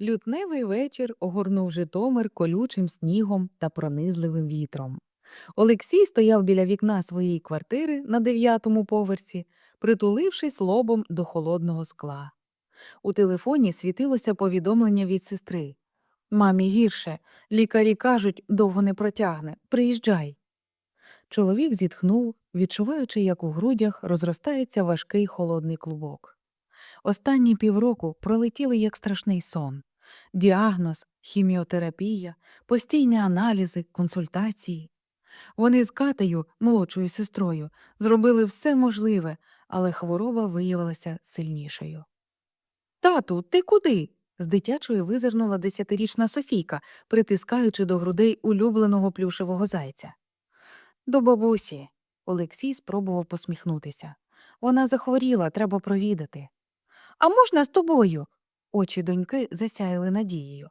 Лютневий вечір огорнув Житомир колючим снігом та пронизливим вітром. Олексій стояв біля вікна своєї квартири на дев'ятому поверсі, притулившись лобом до холодного скла. У телефоні світилося повідомлення від сестри. Мамі гірше. Лікарі кажуть, довго не протягне. Приїжджай. Чоловік зітхнув, відчуваючи, як у грудях розростається важкий холодний клубок. Останні півроку пролетіли як страшний сон. Діагноз, хіміотерапія, постійні аналізи, консультації. Вони з Катею, молодшою сестрою, зробили все можливе, але хвороба виявилася сильнішою. Тату, ти куди? з дитячої визирнула десятирічна Софійка, притискаючи до грудей улюбленого плюшевого зайця. До бабусі. Олексій спробував посміхнутися. Вона захворіла, треба провідати. А можна з тобою? Очі доньки засяяли надією.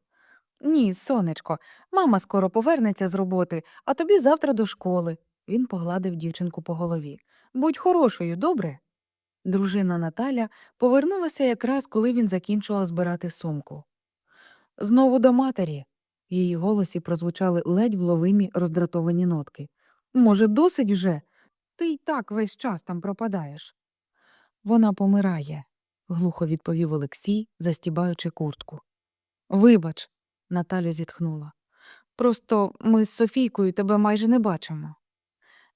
Ні, сонечко, мама скоро повернеться з роботи, а тобі завтра до школи. Він погладив дівчинку по голові. Будь хорошою, добре? Дружина Наталя повернулася якраз, коли він закінчував збирати сумку. Знову до матері. В її голосі прозвучали ледь вловимі роздратовані нотки. Може, досить вже? Ти й так весь час там пропадаєш. Вона помирає, глухо відповів Олексій, застібаючи куртку. Вибач, Наталя зітхнула. Просто ми з Софійкою тебе майже не бачимо.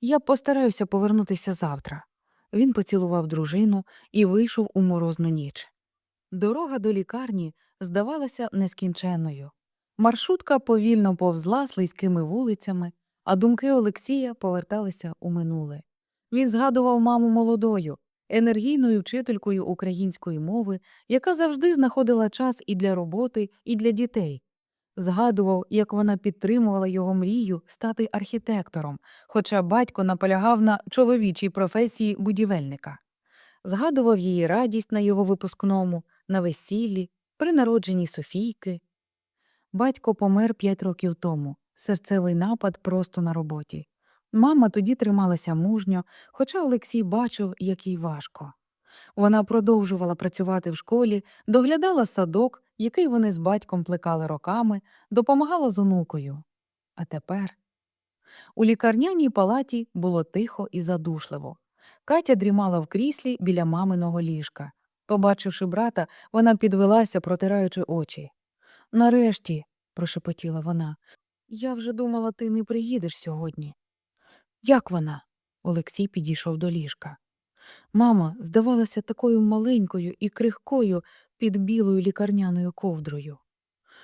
Я постараюся повернутися завтра. Він поцілував дружину і вийшов у морозну ніч. Дорога до лікарні здавалася нескінченною. Маршрутка повільно повзла слизькими вулицями, а думки Олексія поверталися у минуле. Він згадував маму молодою, енергійною вчителькою української мови, яка завжди знаходила час і для роботи, і для дітей. Згадував, як вона підтримувала його мрію стати архітектором, хоча батько наполягав на чоловічій професії будівельника. Згадував її радість на його випускному, на весіллі, при народженні Софійки. Батько помер п'ять років тому, серцевий напад просто на роботі. Мама тоді трималася мужньо, хоча Олексій бачив, як їй важко. Вона продовжувала працювати в школі, доглядала садок, який вони з батьком плекали роками, допомагала з онукою. А тепер у лікарняній палаті було тихо і задушливо. Катя дрімала в кріслі біля маминого ліжка. Побачивши брата, вона підвелася, протираючи очі. Нарешті, прошепотіла вона, я вже думала, ти не приїдеш сьогодні. Як вона? Олексій підійшов до ліжка. Мама здавалася такою маленькою і крихкою під білою лікарняною ковдрою.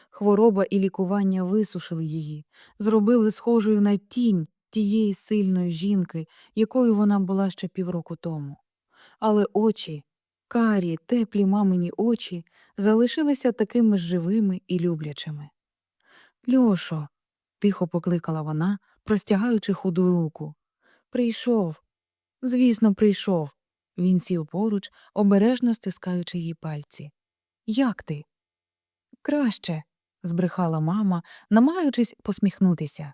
Хвороба і лікування висушили її, зробили схожою на тінь тієї сильної жінки, якою вона була ще півроку тому. Але очі, карі, теплі мамині очі, залишилися такими живими і люблячими. Льошо, тихо покликала вона, простягаючи худу руку. Прийшов. Звісно, прийшов. Він сів поруч, обережно стискаючи її пальці. Як ти? Краще, збрехала мама, намагаючись посміхнутися.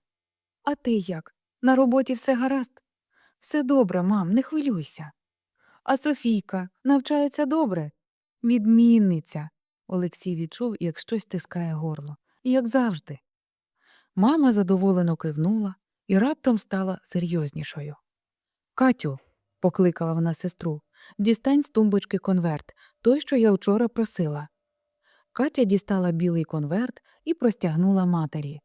А ти як? На роботі все гаразд? Все добре, мам, не хвилюйся. А Софійка навчається добре? Відмінниця. Олексій відчув, як щось тискає горло, як завжди. Мама задоволено кивнула і раптом стала серйознішою. Катю, покликала вона сестру, дістань з тумбочки конверт, той, що я вчора просила. Катя дістала білий конверт і простягнула матері.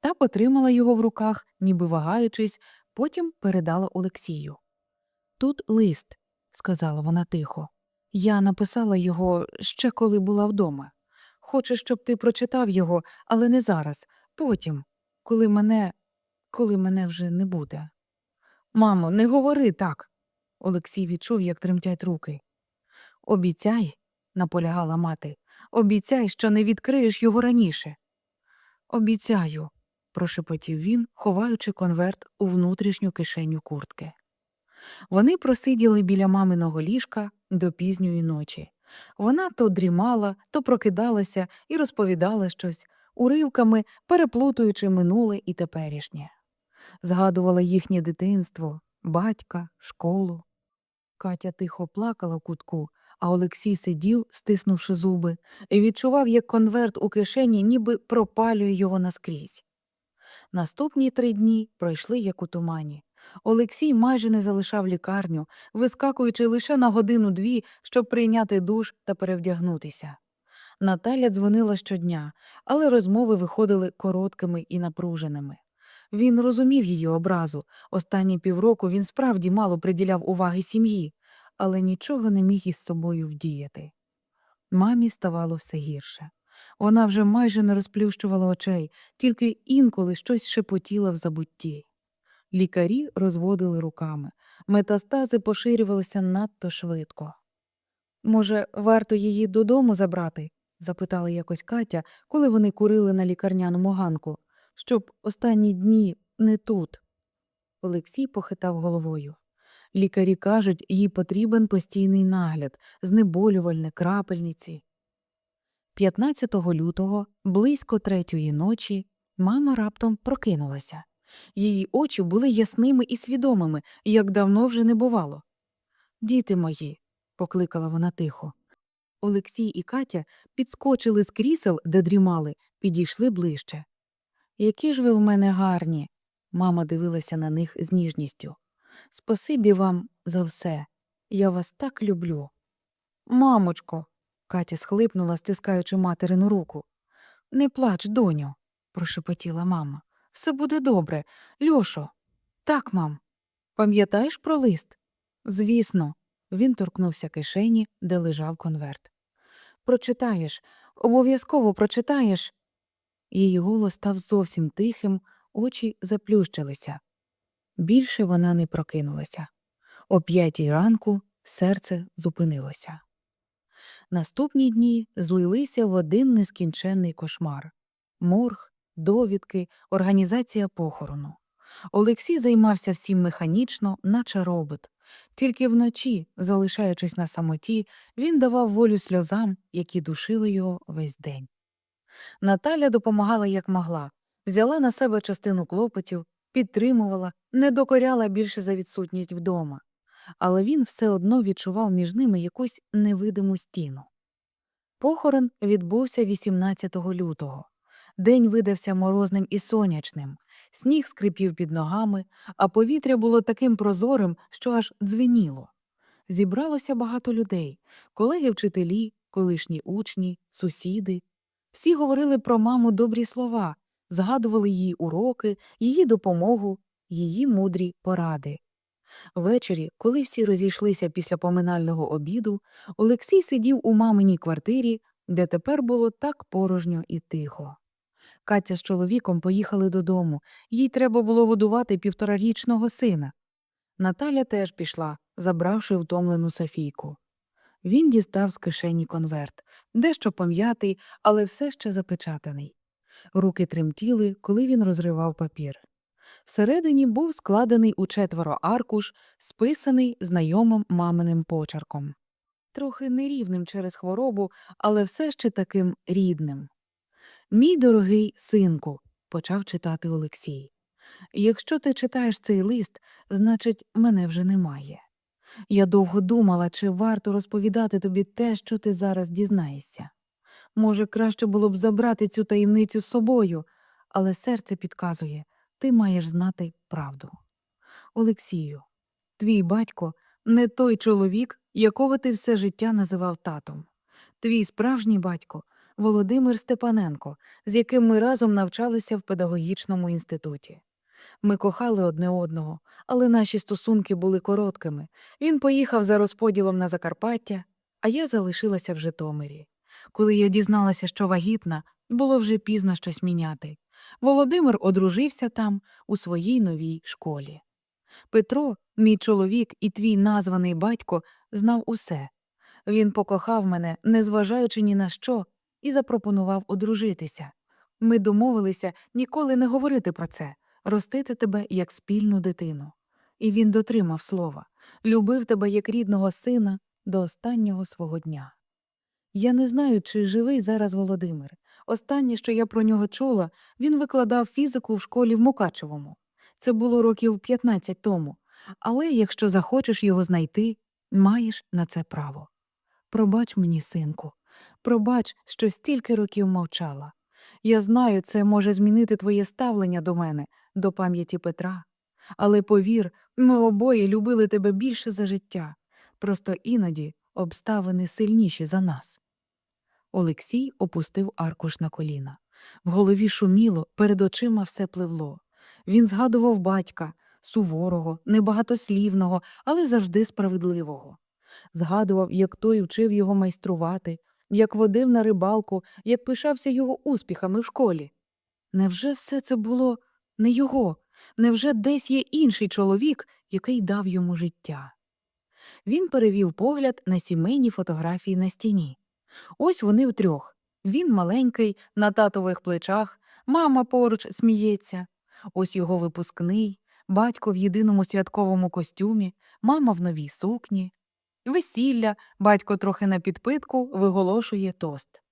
Та потримала його в руках, ніби вагаючись, потім передала Олексію. Тут лист, сказала вона тихо. Я написала його ще коли була вдома. Хочу, щоб ти прочитав його, але не зараз, потім, коли мене, коли мене вже не буде. Мамо, не говори так. Олексій відчув, як тремтять руки. Обіцяй, наполягала мати, обіцяй, що не відкриєш його раніше. Обіцяю, прошепотів він, ховаючи конверт у внутрішню кишеню куртки. Вони просиділи біля маминого ліжка до пізньої ночі. Вона то дрімала, то прокидалася і розповідала щось, уривками переплутуючи минуле і теперішнє. Згадувала їхнє дитинство, батька, школу. Катя тихо плакала в кутку, А Олексій сидів, стиснувши зуби, і відчував, як конверт у кишені ніби пропалює його наскрізь. Наступні три дні пройшли як у тумані. Олексій майже не залишав лікарню, вискакуючи лише на годину-дві, щоб прийняти душ та перевдягнутися. Наталя дзвонила щодня, але розмови виходили короткими і напруженими. Він розумів її образу. Останні півроку він справді мало приділяв уваги сім'ї, але нічого не міг із собою вдіяти. Мамі ставало все гірше. Вона вже майже не розплющувала очей, тільки інколи щось шепотіла в забутті. Лікарі розводили руками, метастази поширювалися надто швидко. Може, варто її додому забрати? запитала якось Катя, коли вони курили на лікарняному ганку, щоб останні дні не тут. Олексій похитав головою. Лікарі кажуть, їй потрібен постійний нагляд, знеболювальне, крапельниці. 15 лютого, близько третьої ночі, мама раптом прокинулася. Її очі були ясними і свідомими, як давно вже не бувало. Діти мої, покликала вона тихо. Олексій і Катя підскочили з крісел, де дрімали, підійшли ближче. Які ж ви в мене гарні. Мама дивилася на них з ніжністю. Спасибі вам за все. Я вас так люблю. Мамочко, Катя схлипнула, стискаючи материну руку. Не плач, доню, прошепотіла мама. Все буде добре. Льошо. Так, мам. Пам'ятаєш про лист? Звісно, він торкнувся кишені, де лежав конверт. Прочитаєш, обов'язково прочитаєш. Її голос став зовсім тихим, очі заплющилися. Більше вона не прокинулася. О п'ятій ранку серце зупинилося. Наступні дні злилися в один нескінченний кошмар морг, довідки, організація похорону. Олексій займався всім механічно, наче робот. Тільки вночі, залишаючись на самоті, він давав волю сльозам, які душили його весь день. Наталя допомагала як могла, взяла на себе частину клопотів, підтримувала, не докоряла більше за відсутність вдома, але він все одно відчував між ними якусь невидиму стіну. Похорон відбувся 18 лютого. День видався морозним і сонячним, сніг скрипів під ногами, а повітря було таким прозорим, що аж дзвеніло. Зібралося багато людей колеги вчителі, колишні учні, сусіди. Всі говорили про маму добрі слова, згадували її уроки, її допомогу, її мудрі поради. Ввечері, коли всі розійшлися після поминального обіду, Олексій сидів у маминій квартирі, де тепер було так порожньо і тихо. Катя з чоловіком поїхали додому, їй треба було годувати півторарічного сина. Наталя теж пішла, забравши втомлену Софійку. Він дістав з кишені конверт, дещо пом'ятий, але все ще запечатаний. Руки тремтіли, коли він розривав папір. Всередині був складений у четверо аркуш, списаний знайомим маминим почерком. Трохи нерівним через хворобу, але все ще таким рідним. Мій дорогий синку, почав читати Олексій. Якщо ти читаєш цей лист, значить, мене вже немає. Я довго думала, чи варто розповідати тобі те, що ти зараз дізнаєшся. Може, краще було б забрати цю таємницю з собою, але серце підказує ти маєш знати правду. Олексію, твій батько не той чоловік, якого ти все життя називав татом. Твій справжній батько Володимир Степаненко, з яким ми разом навчалися в педагогічному інституті. Ми кохали одне одного, але наші стосунки були короткими. Він поїхав за розподілом на Закарпаття, а я залишилася в Житомирі. Коли я дізналася, що вагітна, було вже пізно щось міняти. Володимир одружився там, у своїй новій школі. Петро, мій чоловік і твій названий батько, знав усе. Він покохав мене, незважаючи ні на що, і запропонував одружитися. Ми домовилися ніколи не говорити про це, ростити тебе як спільну дитину. І він дотримав слова, любив тебе як рідного сина до останнього свого дня. Я не знаю, чи живий зараз Володимир. Останнє, що я про нього чула, він викладав фізику в школі в Мукачевому. Це було років 15 тому. Але якщо захочеш його знайти, маєш на це право. Пробач мені, синку, пробач, що стільки років мовчала. Я знаю, це може змінити твоє ставлення до мене, до пам'яті Петра. Але повір, ми обоє любили тебе більше за життя. Просто іноді обставини сильніші за нас. Олексій опустив аркуш на коліна. В голові шуміло, перед очима все пливло. Він згадував батька, суворого, небагатослівного, але завжди справедливого. Згадував, як той вчив його майструвати, як водив на рибалку, як пишався його успіхами в школі. Невже все це було не його? Невже десь є інший чоловік, який дав йому життя? Він перевів погляд на сімейні фотографії на стіні. Ось вони втрьох. Він маленький, на татових плечах, мама поруч сміється. Ось його випускний, батько в єдиному святковому костюмі, мама в новій сукні. Весілля, батько трохи на підпитку виголошує тост.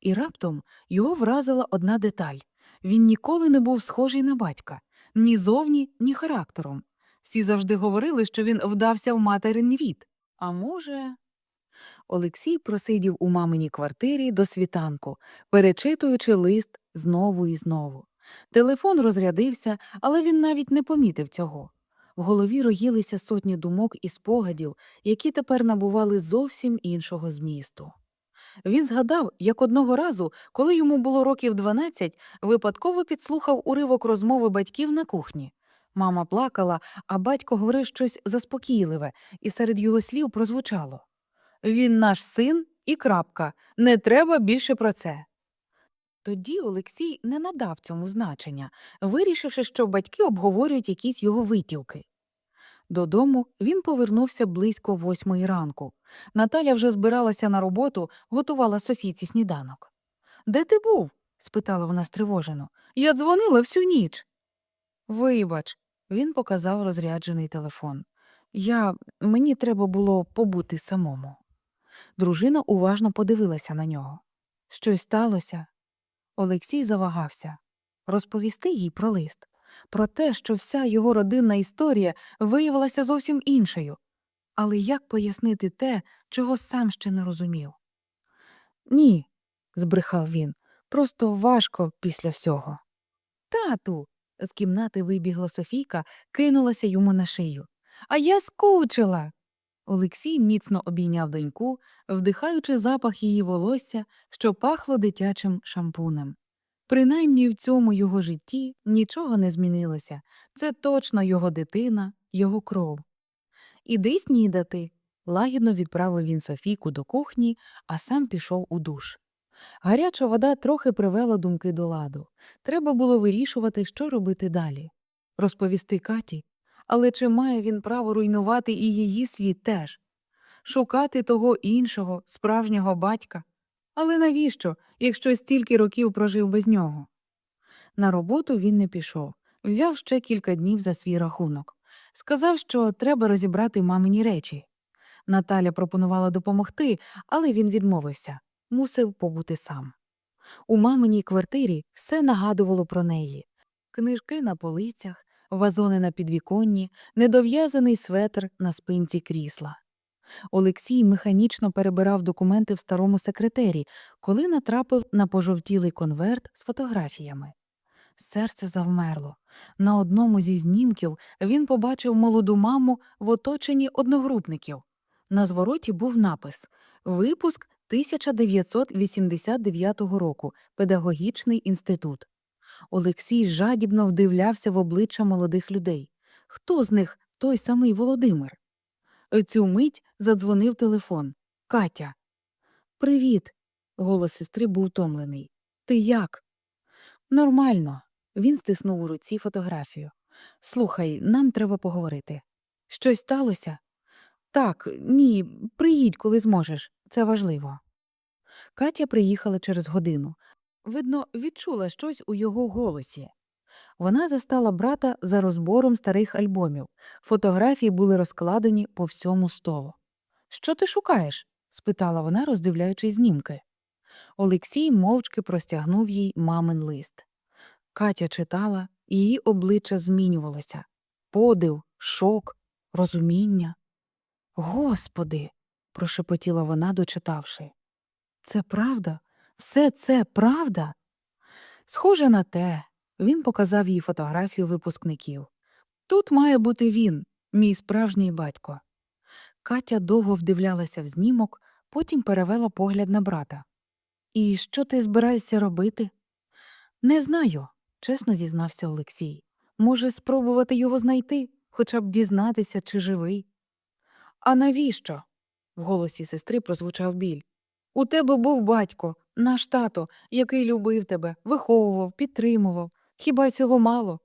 І раптом його вразила одна деталь він ніколи не був схожий на батька ні зовні, ні характером. Всі завжди говорили, що він вдався в материн рід. А може. Олексій просидів у маминій квартирі до світанку, перечитуючи лист знову і знову. Телефон розрядився, але він навіть не помітив цього. В голові роїлися сотні думок і спогадів, які тепер набували зовсім іншого змісту. Він згадав, як одного разу, коли йому було років 12, випадково підслухав уривок розмови батьків на кухні. Мама плакала, а батько говорив щось заспокійливе, і серед його слів прозвучало Він наш син і крапка, не треба більше про це. Тоді Олексій не надав цьому значення, вирішивши, що батьки обговорюють якісь його витівки. Додому він повернувся близько восьмої ранку. Наталя вже збиралася на роботу, готувала Софійці сніданок. Де ти був? спитала вона стривожено. Я дзвонила всю ніч. Вибач, він показав розряджений телефон. Я мені треба було побути самому. Дружина уважно подивилася на нього. Щось сталося. Олексій завагався розповісти їй про лист, про те, що вся його родинна історія виявилася зовсім іншою. Але як пояснити те, чого сам ще не розумів? Ні, збрехав він, просто важко після всього. Тату. з кімнати вибігла Софійка, кинулася йому на шию. А я скучила. Олексій міцно обійняв доньку, вдихаючи запах її волосся, що пахло дитячим шампунем. Принаймні в цьому його житті нічого не змінилося. Це точно його дитина, його кров. Іди снідати. Лагідно відправив він Софійку до кухні, а сам пішов у душ. Гаряча вода трохи привела думки до ладу. Треба було вирішувати, що робити далі. Розповісти Каті, але чи має він право руйнувати і її світ теж? Шукати того іншого, справжнього батька? Але навіщо, якщо стільки років прожив без нього? На роботу він не пішов, взяв ще кілька днів за свій рахунок. Сказав, що треба розібрати мамині речі. Наталя пропонувала допомогти, але він відмовився, мусив побути сам. У маминій квартирі все нагадувало про неї книжки на полицях, вазони на підвіконні, недов'язаний светр на спинці крісла. Олексій механічно перебирав документи в старому секретері, коли натрапив на пожовтілий конверт з фотографіями. Серце завмерло. На одному зі знімків він побачив молоду маму в оточенні одногрупників. На звороті був напис Випуск 1989 року. Педагогічний інститут. Олексій жадібно вдивлявся в обличчя молодих людей. Хто з них той самий Володимир? Цю мить задзвонив телефон. Катя. Привіт. Голос сестри був втомлений. Ти як? Нормально. Він стиснув у руці фотографію. Слухай, нам треба поговорити. Щось сталося? Так, ні, приїдь, коли зможеш. Це важливо. Катя приїхала через годину. Видно, відчула щось у його голосі. Вона застала брата за розбором старих альбомів. Фотографії були розкладені по всьому столу. Що ти шукаєш? спитала вона, роздивляючись знімки. Олексій мовчки простягнув їй мамин лист. Катя читала, її обличчя змінювалося подив, шок, розуміння. Господи, прошепотіла вона, дочитавши. Це правда? Все це правда? Схоже на те, він показав їй фотографію випускників. Тут має бути він, мій справжній батько. Катя довго вдивлялася в знімок, потім перевела погляд на брата. І що ти збираєшся робити? Не знаю, чесно зізнався Олексій. Може, спробувати його знайти, хоча б дізнатися, чи живий. А навіщо? В голосі сестри прозвучав біль. У тебе був батько, наш тато, який любив тебе, виховував, підтримував. Хіба цього мало?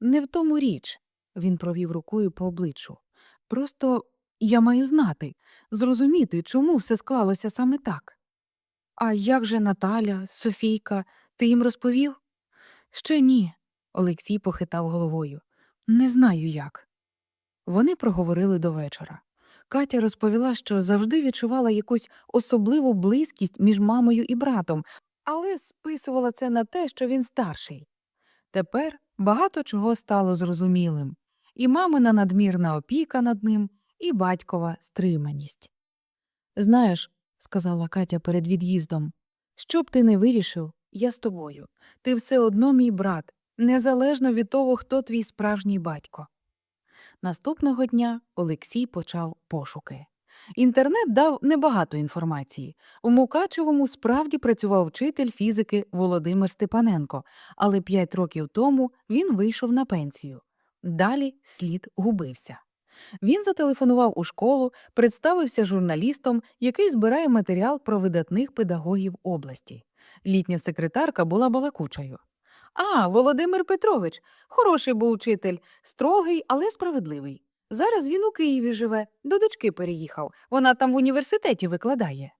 Не в тому річ, він провів рукою по обличчю. Просто я маю знати, зрозуміти, чому все склалося саме так. А як же Наталя, Софійка, ти їм розповів? Ще ні, Олексій похитав головою. Не знаю як. Вони проговорили до вечора. Катя розповіла, що завжди відчувала якусь особливу близькість між мамою і братом, але списувала це на те, що він старший. Тепер багато чого стало зрозумілим і мамина надмірна опіка над ним, і батькова стриманість. Знаєш, сказала Катя перед від'їздом, що б ти не вирішив, я з тобою. Ти все одно мій брат, незалежно від того, хто твій справжній батько. Наступного дня Олексій почав пошуки. Інтернет дав небагато інформації. У Мукачевому справді працював вчитель фізики Володимир Степаненко, але п'ять років тому він вийшов на пенсію. Далі слід губився. Він зателефонував у школу, представився журналістом, який збирає матеріал про видатних педагогів області. Літня секретарка була балакучою. А, Володимир Петрович, хороший був учитель, строгий, але справедливий. Зараз він у Києві живе, до дочки переїхав. Вона там в університеті викладає.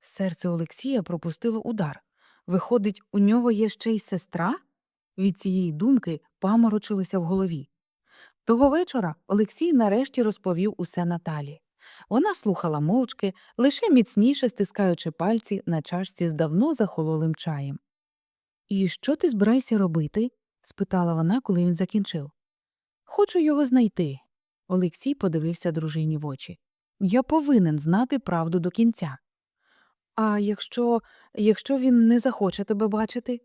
Серце Олексія пропустило удар. Виходить, у нього є ще й сестра? Від цієї думки паморочилися в голові. Того вечора Олексій нарешті розповів усе Наталі. Вона слухала мовчки, лише міцніше стискаючи пальці на чашці з давно захололим чаєм. І що ти збираєшся робити? спитала вона, коли він закінчив. Хочу його знайти. Олексій подивився дружині в очі. Я повинен знати правду до кінця. А якщо, якщо він не захоче тебе бачити?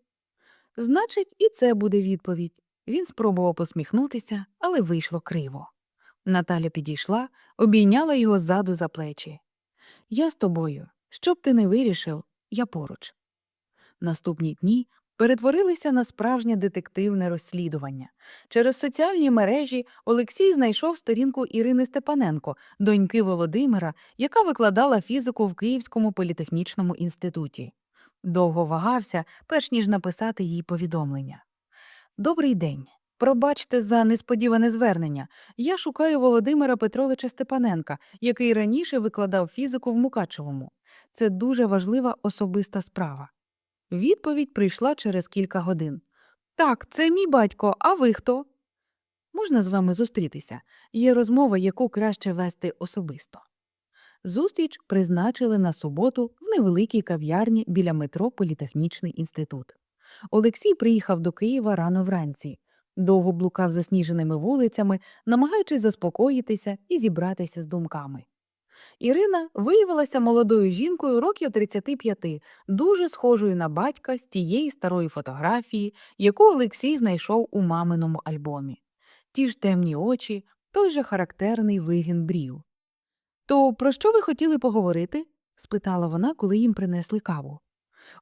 Значить, і це буде відповідь. Він спробував посміхнутися, але вийшло криво. Наталя підійшла, обійняла його ззаду за плечі. Я з тобою. Що б ти не вирішив, я поруч. Наступні дні перетворилися на справжнє детективне розслідування. Через соціальні мережі Олексій знайшов сторінку Ірини Степаненко, доньки Володимира, яка викладала фізику в Київському політехнічному інституті. Довго вагався, перш ніж написати їй повідомлення. Добрий день. Пробачте за несподіване звернення. Я шукаю Володимира Петровича Степаненка, який раніше викладав фізику в Мукачевому. Це дуже важлива особиста справа. Відповідь прийшла через кілька годин. Так, це мій батько, а ви хто? Можна з вами зустрітися. Є розмова, яку краще вести особисто. Зустріч призначили на суботу в невеликій кав'ярні біля метро Політехнічний інститут. Олексій приїхав до Києва рано вранці, довго блукав засніженими вулицями, намагаючись заспокоїтися і зібратися з думками. Ірина виявилася молодою жінкою років 35, дуже схожою на батька з тієї старої фотографії, яку Олексій знайшов у маминому альбомі. Ті ж темні очі, той же характерний вигін брів. То про що ви хотіли поговорити? спитала вона, коли їм принесли каву.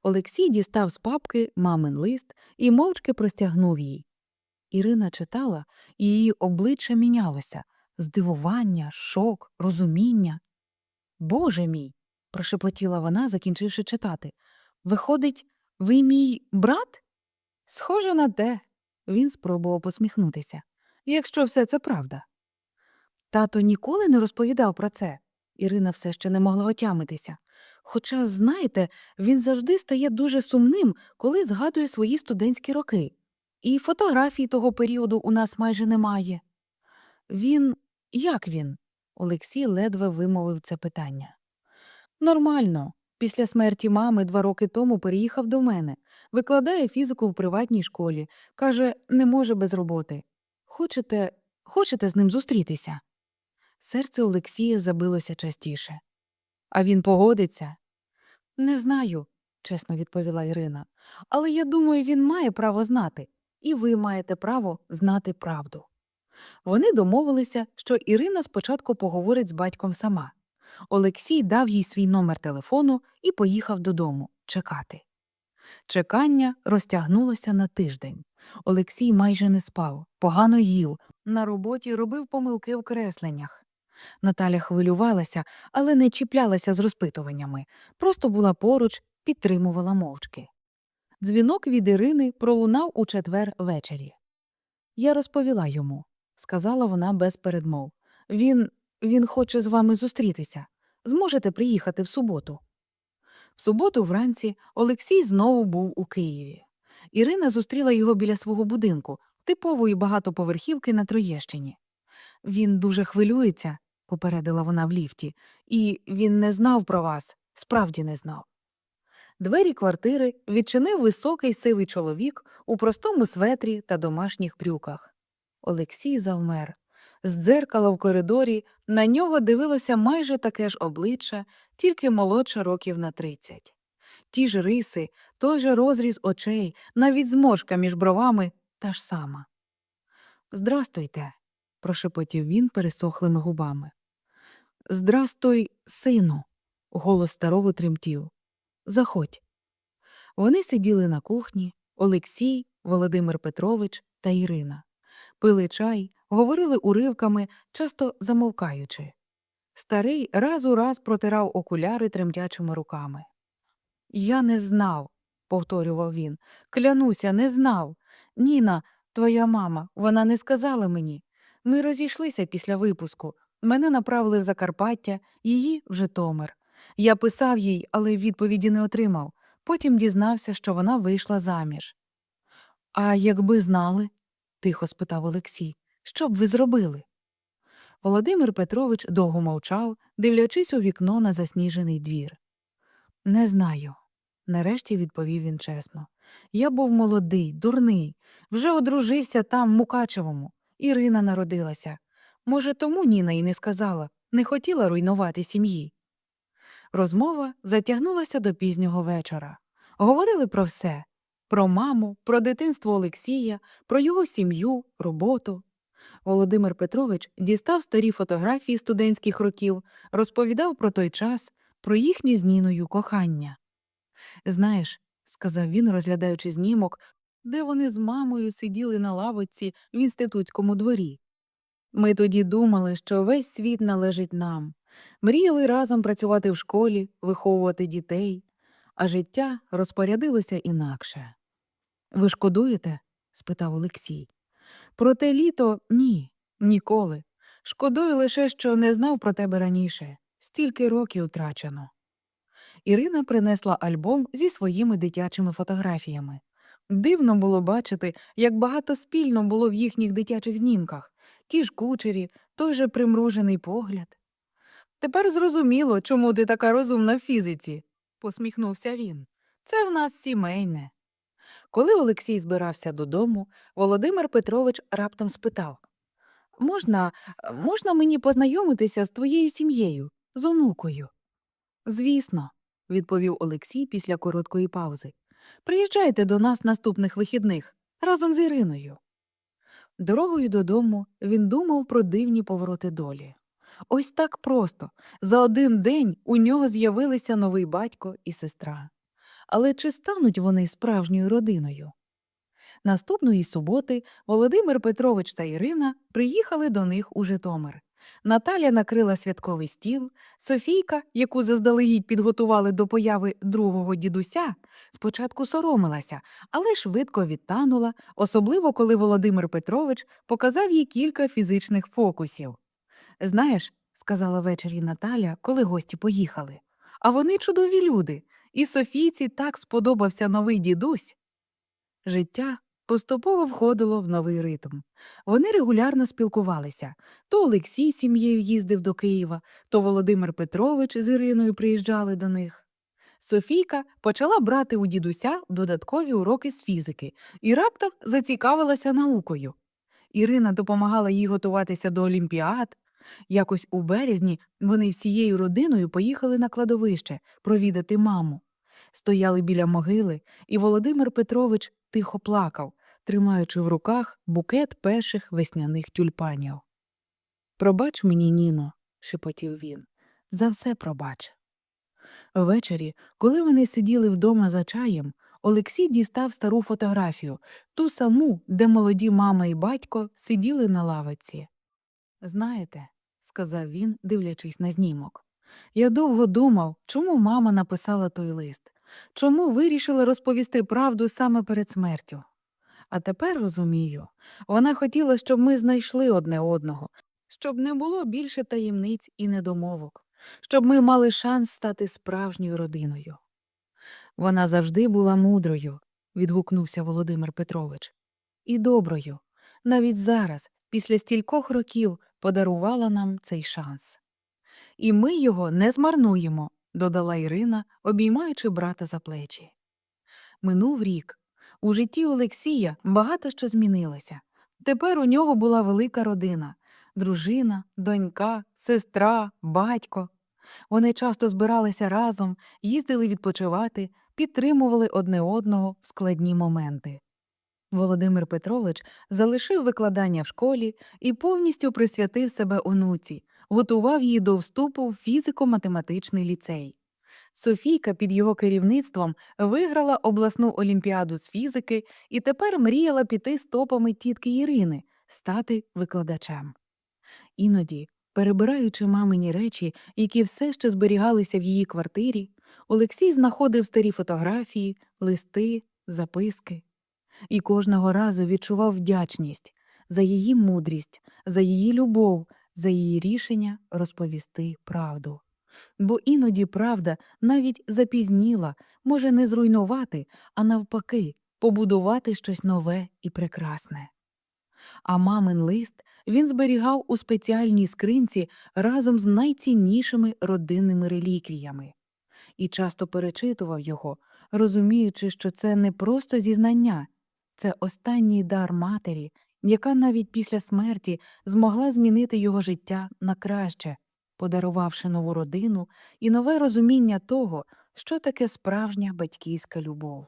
Олексій дістав з папки мамин лист і мовчки простягнув їй. Ірина читала, і її обличчя мінялося здивування, шок, розуміння. Боже мій. прошепотіла вона, закінчивши читати. Виходить, ви мій брат? Схоже на те. Він спробував посміхнутися. Якщо все це правда. Тато ніколи не розповідав про це. Ірина все ще не могла отямитися. Хоча, знаєте, він завжди стає дуже сумним, коли згадує свої студентські роки. І фотографій того періоду у нас майже немає. Він. Як він? Олексій ледве вимовив це питання. Нормально. Після смерті мами два роки тому переїхав до мене, викладає фізику в приватній школі. Каже, не може без роботи. Хочете, хочете з ним зустрітися? Серце Олексія забилося частіше. А він погодиться? Не знаю, чесно відповіла Ірина. Але я думаю, він має право знати, і ви маєте право знати правду. Вони домовилися, що Ірина спочатку поговорить з батьком сама. Олексій дав їй свій номер телефону і поїхав додому чекати. Чекання розтягнулося на тиждень. Олексій майже не спав, погано їв, на роботі робив помилки в кресленнях. Наталя хвилювалася, але не чіплялася з розпитуваннями, просто була поруч, підтримувала мовчки. Дзвінок від Ірини пролунав у четвер ввечері. Я розповіла йому, сказала вона без передмов. Він він хоче з вами зустрітися. Зможете приїхати в суботу. В суботу вранці Олексій знову був у Києві. Ірина зустріла його біля свого будинку, типової багатоповерхівки на Троєщині. Він дуже хвилюється, попередила вона в ліфті, і він не знав про вас, справді не знав. Двері квартири відчинив високий сивий чоловік у простому светрі та домашніх брюках. Олексій завмер. З дзеркала в коридорі на нього дивилося майже таке ж обличчя, тільки молодше років на тридцять. Ті ж риси, той же розріз очей, навіть зморшка між бровами та ж сама. Здрастуйте, прошепотів він пересохлими губами. Здрастуй, сину, голос старого тремтів. Заходь. Вони сиділи на кухні Олексій, Володимир Петрович та Ірина. Пили чай, говорили уривками, часто замовкаючи. Старий раз у раз протирав окуляри тремтячими руками. Я не знав, повторював він. Клянуся, не знав. Ніна, твоя мама, вона не сказала мені. Ми розійшлися після випуску. Мене направили в Закарпаття, її в Житомир. Я писав їй, але відповіді не отримав. Потім дізнався, що вона вийшла заміж. А якби знали, тихо спитав Олексій, що б ви зробили? Володимир Петрович довго мовчав, дивлячись у вікно на засніжений двір. Не знаю, нарешті відповів він чесно. Я був молодий, дурний, вже одружився там, в Мукачевому. Ірина народилася. Може, тому Ніна й не сказала, не хотіла руйнувати сім'ї. Розмова затягнулася до пізнього вечора. Говорили про все про маму, про дитинство Олексія, про його сім'ю, роботу. Володимир Петрович дістав старі фотографії студентських років, розповідав про той час, про їхнє з Ніною кохання. Знаєш, сказав він, розглядаючи знімок, де вони з мамою сиділи на лавочці в інститутському дворі. Ми тоді думали, що весь світ належить нам, мріяли разом працювати в школі, виховувати дітей, а життя розпорядилося інакше. Ви шкодуєте? спитав Олексій. Про те літо ні, ніколи. Шкодую лише, що не знав про тебе раніше. Стільки років втрачено. Ірина принесла альбом зі своїми дитячими фотографіями. Дивно було бачити, як багато спільно було в їхніх дитячих знімках ті ж кучері, той же примружений погляд. Тепер зрозуміло, чому ти така розумна в фізиці, посміхнувся він. Це в нас сімейне. Коли Олексій збирався додому, Володимир Петрович раптом спитав Можна, можна мені познайомитися з твоєю сім'єю, з онукою? Звісно, відповів Олексій після короткої паузи. Приїжджайте до нас наступних вихідних разом з Іриною. Дорогою додому він думав про дивні повороти долі. Ось так просто за один день у нього з'явилися новий батько і сестра. Але чи стануть вони справжньою родиною? Наступної суботи Володимир Петрович та Ірина приїхали до них у Житомир. Наталя накрила святковий стіл, Софійка, яку заздалегідь підготували до появи другого дідуся, спочатку соромилася, але швидко відтанула, особливо коли Володимир Петрович показав їй кілька фізичних фокусів. Знаєш, сказала ввечері Наталя, коли гості поїхали, а вони чудові люди, і Софійці так сподобався новий дідусь. Життя поступово входило в новий ритм. Вони регулярно спілкувалися. То Олексій сім'єю їздив до Києва, то Володимир Петрович з Іриною приїжджали до них. Софійка почала брати у дідуся додаткові уроки з фізики і раптом зацікавилася наукою. Ірина допомагала їй готуватися до олімпіад. Якось у березні вони всією родиною поїхали на кладовище провідати маму. Стояли біля могили, і Володимир Петрович тихо плакав, тримаючи в руках букет перших весняних тюльпанів. Пробач мені, Ніно, шепотів він, за все пробач. Ввечері, коли вони сиділи вдома за чаєм, Олексій дістав стару фотографію, ту саму, де молоді мама і батько сиділи на лавиці. Знаєте, сказав він, дивлячись на знімок, я довго думав, чому мама написала той лист, чому вирішила розповісти правду саме перед смертю. А тепер розумію, вона хотіла, щоб ми знайшли одне одного, щоб не було більше таємниць і недомовок, щоб ми мали шанс стати справжньою родиною. Вона завжди була мудрою, відгукнувся Володимир Петрович, і доброю, навіть зараз, після стількох років, подарувала нам цей шанс. І ми його не змарнуємо, додала Ірина, обіймаючи брата за плечі. Минув рік. У житті Олексія багато що змінилося. Тепер у нього була велика родина дружина, донька, сестра, батько. Вони часто збиралися разом, їздили відпочивати, підтримували одне одного в складні моменти. Володимир Петрович залишив викладання в школі і повністю присвятив себе онуці, готував її до вступу в фізико-математичний ліцей. Софійка під його керівництвом виграла обласну олімпіаду з фізики і тепер мріяла піти стопами тітки Ірини, стати викладачем. Іноді, перебираючи мамині речі, які все ще зберігалися в її квартирі, Олексій знаходив старі фотографії, листи, записки і кожного разу відчував вдячність за її мудрість, за її любов, за її рішення розповісти правду. Бо іноді правда навіть запізніла, може не зруйнувати, а навпаки, побудувати щось нове і прекрасне. А мамин лист він зберігав у спеціальній скринці разом з найціннішими родинними реліквіями і часто перечитував його, розуміючи, що це не просто зізнання, це останній дар матері, яка навіть після смерті змогла змінити його життя на краще, подарувавши нову родину і нове розуміння того, що таке справжня батьківська любов.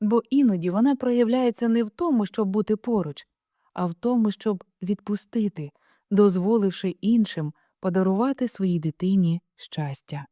Бо іноді вона проявляється не в тому, щоб бути поруч, а в тому, щоб відпустити, дозволивши іншим подарувати своїй дитині щастя.